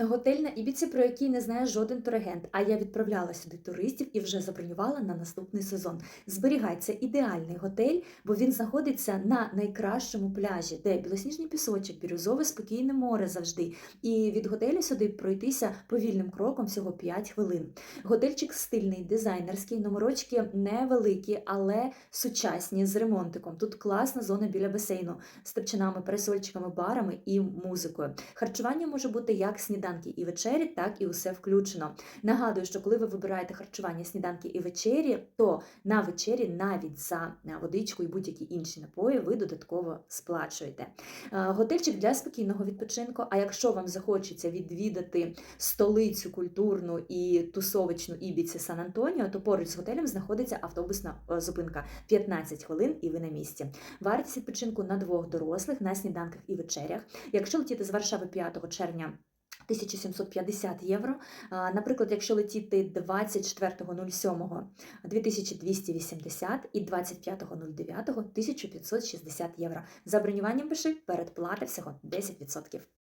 Готель на Ібіці, про який не знає жоден турагент, а я відправляла сюди туристів і вже забронювала на наступний сезон. Зберігай, це ідеальний готель, бо він знаходиться на найкращому пляжі, де білосніжний пісочок, бірюзове спокійне море завжди. І від готелю сюди пройтися повільним кроком всього 5 хвилин. Готельчик стильний, дизайнерський, номерочки невеликі, але сучасні з ремонтиком. Тут класна зона біля басейну з топчинами, пересольчиками, барами і музикою. Харчування може бути як сніданки і вечері, так і усе включено. Нагадую, що коли ви вибираєте харчування сніданки і вечері, то на вечері навіть за е, водичку і будь-які інші напої ви додатково сплачуєте. Е, Готельчик для спокійного відпочинку. А якщо вам захочеться відвідати столицю культурну і тусовичну Ібіці Сан Антоніо, то поруч з готелем знаходиться автобусна е, зупинка 15 хвилин, і ви на місці. Вартість відпочинку на двох дорослих на сніданках і вечерях. Якщо летіти з Варшави 5 червня. 1750 євро. Наприклад, якщо летіти 24.07 2280 і 25.09 1560 євро. За бронюванням пиши передплата всього 10%.